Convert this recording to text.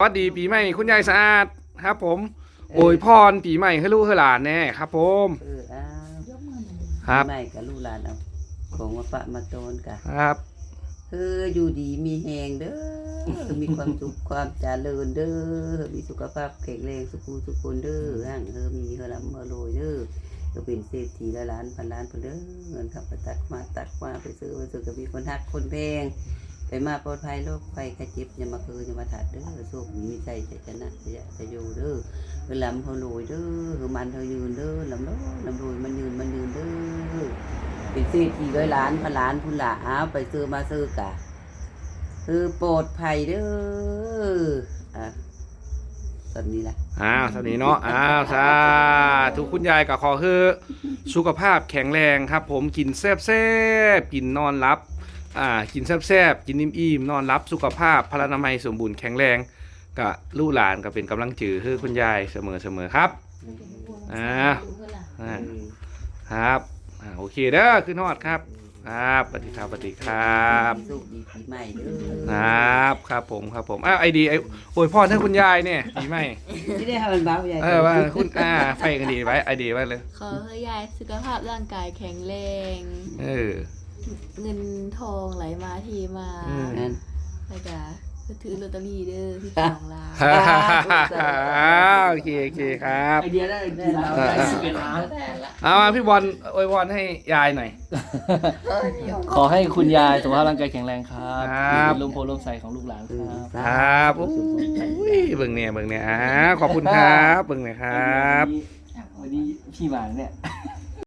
สวัสดีปีใหม่คุณยายสะอาดครับ ผมโอยพรปีใหม่ให้ลูกให้หลานแน่ครับ ผมเอออ้าวครับไม่กับลูกหลานเอาของมาปะมาโตนกะครับเอออยู่ดีมีแหงเด้อมีความสุขความเจริญเด้อมีสุขภาพแข็งแรงสุขุสุขคนเด้อห่างเออมีเฮอลำเฮอโรยเด้อก็เป็นเศรษฐีละล้านพันล้านพันเด้อเงินขับไปตักมาตักมาไปซื้อไปซื้อก็มีคนฮักคนแพง ไปมาปลอดภัยโรคภัยไข้เจ็บอย่ามาคืออย่ามาถัดเด้อโชคดีมีใจใจชนะจะยะจะอยู่เด้อเออลำเขารวยเด้อคือมันเขายืนเด้อลำรวยลำรวยมันยืนมันยืนเด้อเป็นเศรษฐีร้อยล้านพันล้านพุ่นละอ้าวไปซื้อมาซื้อกะคือโปรดภัยเด้ออะตอนนี้ละอ้าวสวัสดีเนาะอ้าวสาธุคุณยายกับขอคือสุขภาพแข็งแรงครับ ผมกินแซ่บๆกินนอนรับ อ่ากินแซ่บๆกินอิ่มๆนอนรับสุขภาพพลานามัยสมบูรณ์แข็งแรงกับลูกหลานก็เป็นกำลังจือคือคุณยายเสมอๆครับอ่าอ่าครับอ่าโอเคเด้อขึ้นฮอดครับครับสวัสดีครับสวัสดีครับสุขดีปีใหม่เด้คอรับครับผมครับผมอ้าวไอดีไอโอ้ยพ่อท่านคุณยายเนี่ยดีไหมที่ได้ให้มันเบาใหญ่เออว่าคุณอ่าไฟกันดีไว้ไอดีไว้เลย ขอให้ยายสุขภาพร่างกายแข็งแรง เออ เงินทองไหลมาทีมาอืม นั่น แล้วก็ถือลอตเตอรี่เด้อที่สองล้านฮ่าฮ่าฮ่าฮ่าโอเคโอเคครับ ไอเดียได้กี่ล้านได้สิบเอ็ดล้านเอามาพี่บอลอวยพรให้ยายหน่อยขอให้คุณยายสุขภาพร่างกายแข็งแรงครับครับ เป็นลมโพลมใสของลูกหลานเอคอรับ ครับโอ้ยเบิ่งเนี่ยเบิ่งเนี่ยอ่าขอบคุณครับเบิ่งเนี่ยครับ วันนี้วันนี้พี่หวานเนี่ย